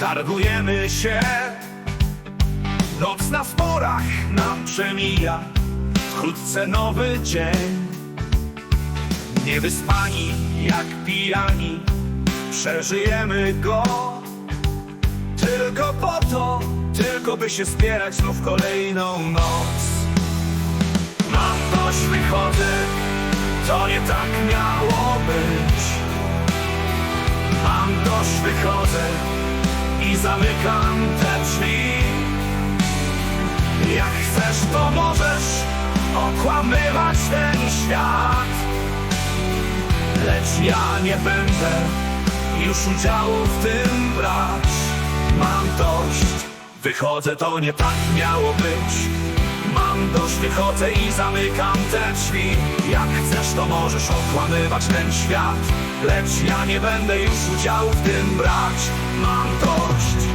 Targujemy się. Noc na sporach nam przemija. Wkrótce nowy dzień. Niewyspani jak pijani. Przeżyjemy go. Tylko po to Tylko by się zbierać znów kolejną noc. Mam dość, wychodzę To nie tak miało być Mam dość, wychodzę I zamykam te drzwi. Jak chcesz, to możesz Okłamywać ten świat. Lecz ja nie będę Już udziału w tym brać. Mam dość Wychodzę, to nie tak miało być. Mam dość, wychodzę i zamykam te drzwi. Jak chcesz, to możesz okłamywać ten świat Lecz ja nie będę już udziału w tym brać. Mam dość.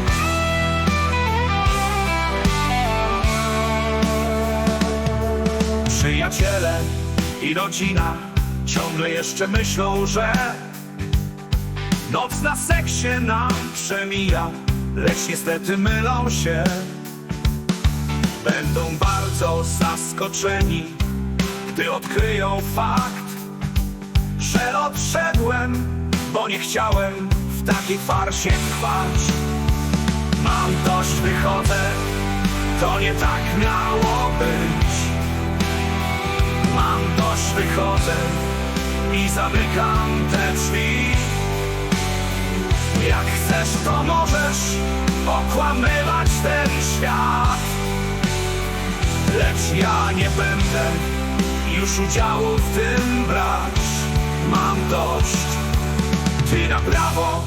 Przyjaciele i rodzina Ciągle jeszcze myślą, że Noc na seksie nam przemija Lecz niestety mylą się. Będą bardzo zaskoczeni Gdy odkryją fakt Że odszedłem Bo nie chciałem w takiej farsie trwać Mam dość, wychodzę To nie tak miało być. Mam dość, wychodzę I zamykam te drzwi. Jak chcesz, to możesz Okłamywać ten świat. Lecz ja nie będę już udziału w tym brać Mam dość Ty na prawo,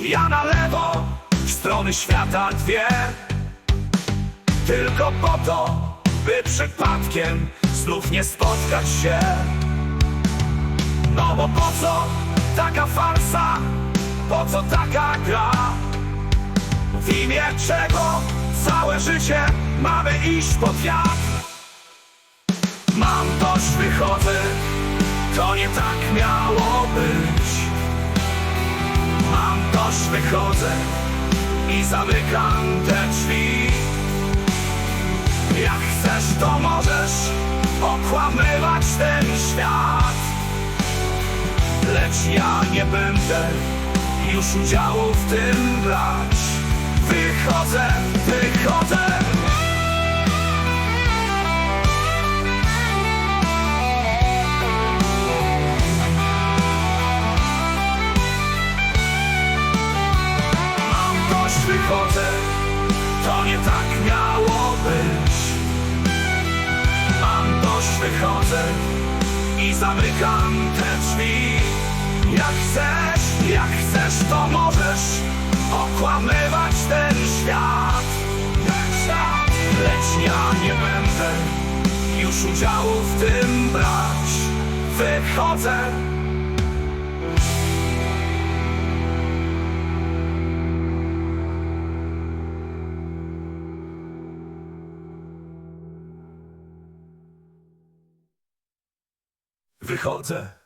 ja na lewo strony świata dwie Tylko po to, by przypadkiem Znów nie spotkać się No bo po co taka farsa? Po co taka gra? W imię czego całe życie mamy iść pod wiatr? Mam dość, wychodzę, to nie tak miało być. Mam dość, wychodzę i zamykam te drzwi. Jak chcesz, to możesz okłamywać ten świat. Lecz ja nie będę już udziału w tym brać. Wychodzę, wychodzę. Wychodzę, to nie tak miało być. Mam dość, wychodzę i zamykam te drzwi. Jak chcesz, jak chcesz, to możesz okłamywać ten świat. Lecz ja nie będę już udziału w tym brać. Wychodzę. Wychodzę.